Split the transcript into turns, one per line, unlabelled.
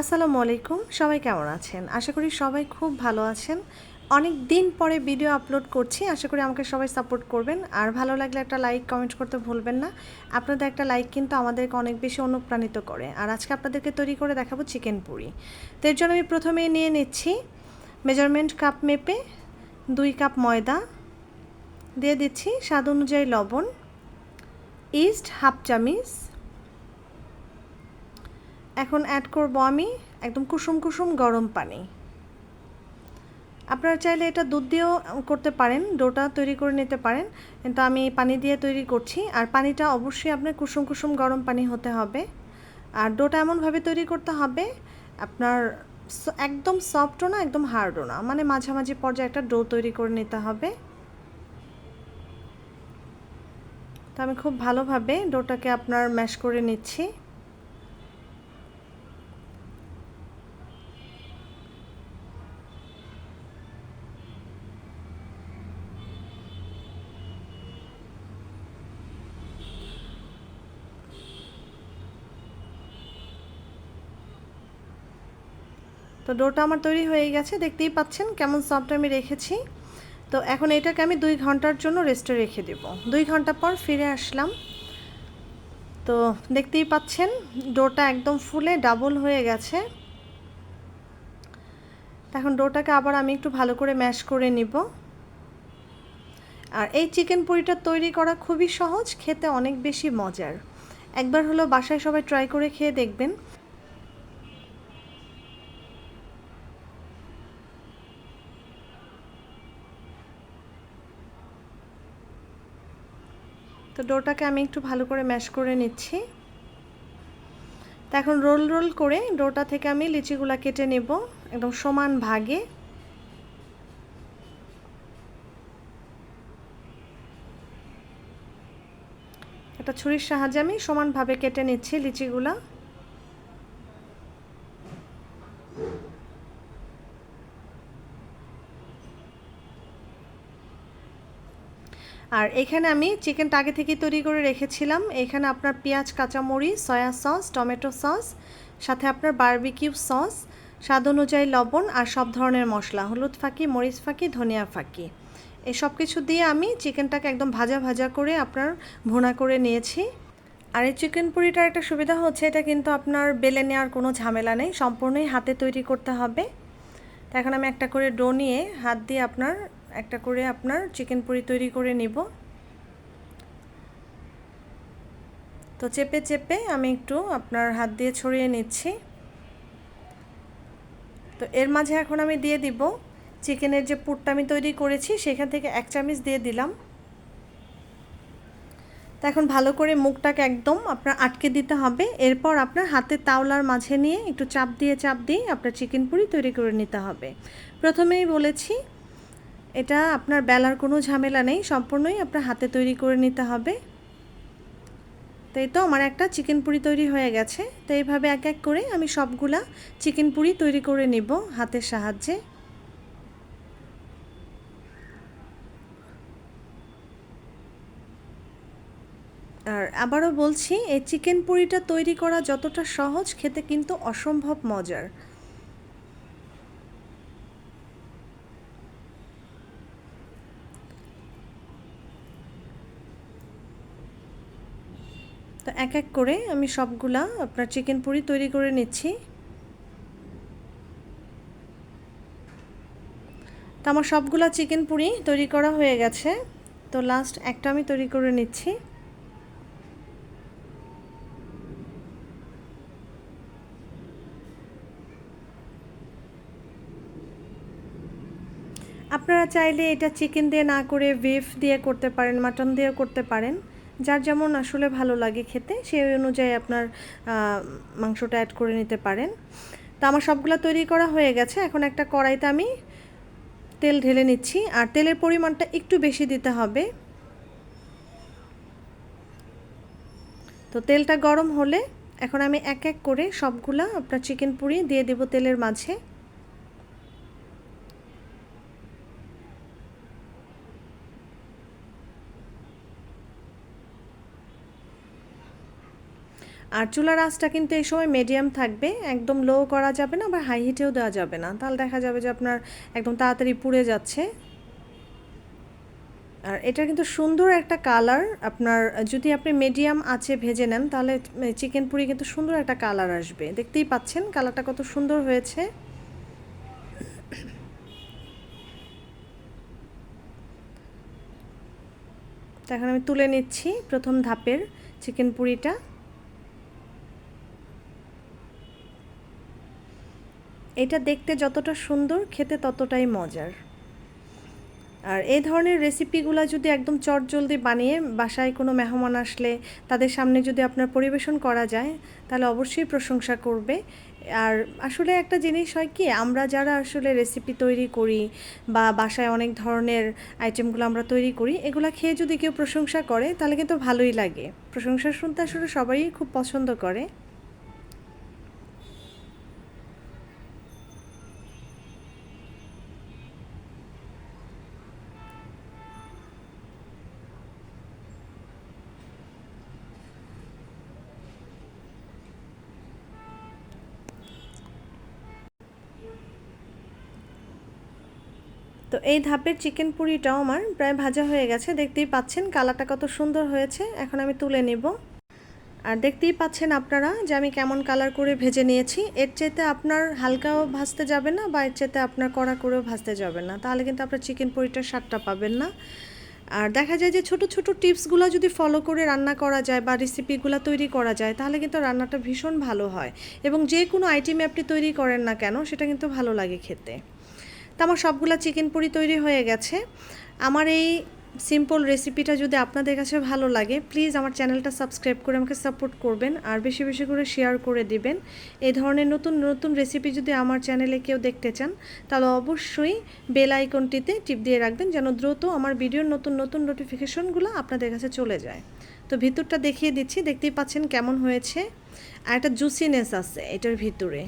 আসসালামু আলাইকুম, সবাই কেমন আছেন? আশা করি সবাই খুব ভালো আছেন। অনেক দিন পরে ভিডিও আপলোড করছি, আশা করি আমাকে সবাই সাপোর্ট করবেন। আর ভালো লাগলে একটা লাইক কমেন্ট করতে ভুলবেন না। আপনাদের একটা লাইক কিন্তু আমাদেরকে অনেক বেশি অনুপ্রাণিত করে। আর আজকে আপনাদেরকে তৈরি করে দেখাবো চিকেন পুরি। তো এর জন্য আমি প্রথমেই নিয়ে নিচ্ছি মেজারমেন্ট কাপ মেপে দুই কাপ ময়দা। দিয়ে দিচ্ছি স্বাদ অনুযায়ী লবণ ইস্ট হাফ চামিচ এখন অ্যাড করব আমি একদম কুসুম কুসুম গরম পানি। আপনারা চাইলে এটা দুধ দিয়েও করতে পারেন, ডোটা তৈরি করে নিতে পারেন। কিন্তু আমি পানি দিয়ে তৈরি করছি। আর পানিটা অবশ্যই আপনার কুসুম কুসুম গরম পানি হতে হবে। আর ডোটা এমনভাবে তৈরি করতে হবে, আপনার একদম সফটও না, একদম হার্ডও না। মানে মাঝামাঝি পর্যায়ে একটা ডো তৈরি করে নিতে হবে। তো আমি খুব ভালোভাবে ডোটাকে আপনার ম্যাশ করে নিচ্ছি। তো ডোটা আমার তৈরি হয়ে গেছে, দেখতেই পাচ্ছেন কেমন সফট আমি রেখেছি। তো এখন এটাকে আমি দুই ঘণ্টার জন্য রেস্টে রেখে দেব। দুই ঘণ্টা পর ফিরে আসলাম। তো দেখতেই পাচ্ছেন, ডোটা একদম ফুলে ডাবল হয়ে গেছে। এখন ডোটাকে আবার আমি একটু ভালো করে ম্যাশ করে নিব। আর এই চিকেন পুরিটা তৈরি করা খুবই সহজ, খেতে অনেক বেশি মজার। একবার হলো বাসায় সবাই ট্রাই করে খেয়ে দেখবেন। তো ডোটাকে আমি একটু ভালো করে ম্যাশ করে নিচ্ছি। তো এখন রোল রোল করে ডোটা থেকে আমি লিচিগুলা কেটে নেব একদম সমান ভাগে। একটা ছুরির সাহায্যে আমি সমানভাবে কেটে নিচ্ছি লিচিগুলা। আর এখানে আমি চিকেনটা আগে থেকেই তৈরি করে রেখেছিলাম। এখানে আপনার পেঁয়াজ, কাঁচামরিচ, সয়া সস, টমেটো সস, সাথে আপনার বারবিকিউ সস, স্বাদ অনুযায়ী লবণ আর সব ধরনের মশলা, হলুদ ফাঁকি, মরিচ ফাঁকি, ধনিয়া ফাঁকি। এই সব কিছু দিয়ে আমি চিকেনটাকে একদম ভাজা ভাজা করে আপনার ভুনা করে নিয়েছি। আর এই চিকেন পুরিটার একটা সুবিধা হচ্ছে, এটা কিন্তু আপনার বেলে নেওয়ার কোনো ঝামেলা নেই, সম্পূর্ণই হাতে তৈরি করতে হবে। তো এখন আমি একটা করে ডো নিয়ে হাত দিয়ে আপনার একটা করে আপনার চিকেন পুরি তৈরি করে নিব। তো চেপে চেপে আমি একটু আপনার হাত দিয়ে ছড়িয়ে নিচ্ছি। তো এর মাঝে এখন আমি দিয়ে দিব চিকেনের যে পুরটা আমি তৈরি করেছি সেখান থেকে এক চামচ দিয়ে দিলাম। তো এখন ভালো করে মুখটাকে একদম আপনার আটকে দিতে হবে। এরপর আপনার হাতে তাওলার মাঝে নিয়ে একটু চাপ দিয়ে চাপ দিয়ে আপনার চিকেন পুরি তৈরি করে নিতে হবে। প্রথমেই বলেছি এটা আপনার বেলার কোনো ঝামেলা নেই, সম্পূর্ণই আপনার হাতে তৈরি করে নিতে হবে। তো এই তো আমার একটা চিকেন পুরি তৈরি হয়ে গেছে। তো এইভাবে এক এক করে আমি সবগুলা চিকেন পুরি তৈরি করে নিব হাতের সাহায্যে। আর আবারও বলছি, এই চিকেন পুরিটা তৈরি করা যতটা সহজ, খেতে কিন্তু অসম্ভব মজার। তো এক এক করে আমি সবগুলা আপনার চিকেন পুরি তৈরি করে নিচ্ছি। তো আমার সবগুলা চিকেন পুরি তৈরি করা হয়ে গেছে। তো লাস্ট একটা আমি তৈরি করে নিচ্ছি। আপনারা চাইলে এটা চিকেন দিয়ে না করে বিফ দিয়ে করতে পারেন মাটন দিয়েও করতে পারেন। যার যেমন আসলে ভালো লাগে খেতে সেই অনুযায়ী আপনার মাংসটা অ্যাড করে নিতে পারেন। তো আমার সবগুলো তৈরি করা হয়ে গেছে। এখন একটা কড়াইতে আমি তেল ঢেলে নিচ্ছি। আর তেলের পরিমাণটা একটু বেশি দিতে হবে। তো তেলটা গরম হলে এখন আমি এক এক করে সবগুলা আপনার চিকেন পুরি দিয়ে দেব তেলের মাঝে। আর চুলার আঁচটা কিন্তু এই সময় মিডিয়াম থাকবে, একদম লো করা যাবে না, আবার হাই হিটেও দেওয়া যাবে না। তাহলে দেখা যাবে যে আপনার একদম তাড়াতাড়ি পুড়ে যাচ্ছে। আর এটা কিন্তু সুন্দর একটা কালার আপনার যদি আপনি মিডিয়াম আছে ভেজে নেন, তাহলে চিকেন পুরি কিন্তু সুন্দর একটা কালার আসবে। দেখতেই পাচ্ছেন কালারটা কত সুন্দর হয়েছে। এখন আমি তুলে নিচ্ছি প্রথম ধাপের চিকেন পুরিটা। এটা দেখতে যতটা সুন্দর, খেতে ততটাই মজার। আর এই ধরনের রেসিপিগুলো যদি একদম চটজলদি বানিয়ে বাসায় কোনো মেহমান আসলে তাদের সামনে যদি আপনার পরিবেশন করা যায়, তাহলে অবশ্যই প্রশংসা করবে। আর আসলে একটা জিনিস হয় কি, আমরা যারা আসলে রেসিপি তৈরি করি বা বাসায় অনেক ধরনের আইটেমগুলো আমরা তৈরি করি, এগুলো খেয়ে যদি কেউ প্রশংসা করে, তাহলে কিন্তু ভালোই লাগে। প্রশংসা শুনতে আসলে সবাই খুব পছন্দ করে। তো এই ধাপের চিকেন পুরিটাও আমার প্রায় ভাজা হয়ে গেছে। দেখতেই পাচ্ছেন কালারটা কত সুন্দর হয়েছে। এখন আমি তুলে নেব। আর দেখতেই পাচ্ছেন আপনারা যে আমি কেমন কালার করে ভেজে নিয়েছি। এর চাইতে আপনার হালকাও ভাজতে যাবে না বা এর চাইতে আপনার কড়া করেও ভাজতে যাবে না। তাহলে কিন্তু আপনার চিকেন পুরিটার স্বাদটা পাবেন না। আর দেখা যায় যে ছোট ছোট টিপসগুলো যদি ফলো করে রান্না করা যায় বা রেসিপিগুলো তৈরি করা যায়, তাহলে কিন্তু রান্নাটা ভীষণ ভালো হয়। এবং যে কোনো আইটেমে আপনি তৈরি করেন না কেন, সেটা কিন্তু ভালো লাগে খেতে। তো আমার সবগুলো চিকেন পুরি তৈরি হয়ে গেছে। আমার এই সিম্পল রেসিপিটা যদি আপনাদের কাছে ভালো লাগে প্লিজ আমার চ্যানেলটা সাবস্ক্রাইব করে আমাকে সাপোর্ট করবেন আর বেশি বেশি করে শেয়ার করে দিবেন। এই ধরনের নতুন নতুন রেসিপি যদি আমার চ্যানেলে কেউ দেখতে চান, তাহলে অবশ্যই বেল আইকনটিতে টিপ দিয়ে রাখবেন যেন দ্রুত আমার ভিডিওর নতুন নতুন নোটিফিকেশনগুলো আপনাদের কাছে চলে যায়। তো ভিতরটা দেখিয়ে দিচ্ছি, দেখতেই পাচ্ছেন কেমন হয়েছে। আর একটা জুসিনেস আছে এটার ভিতরে।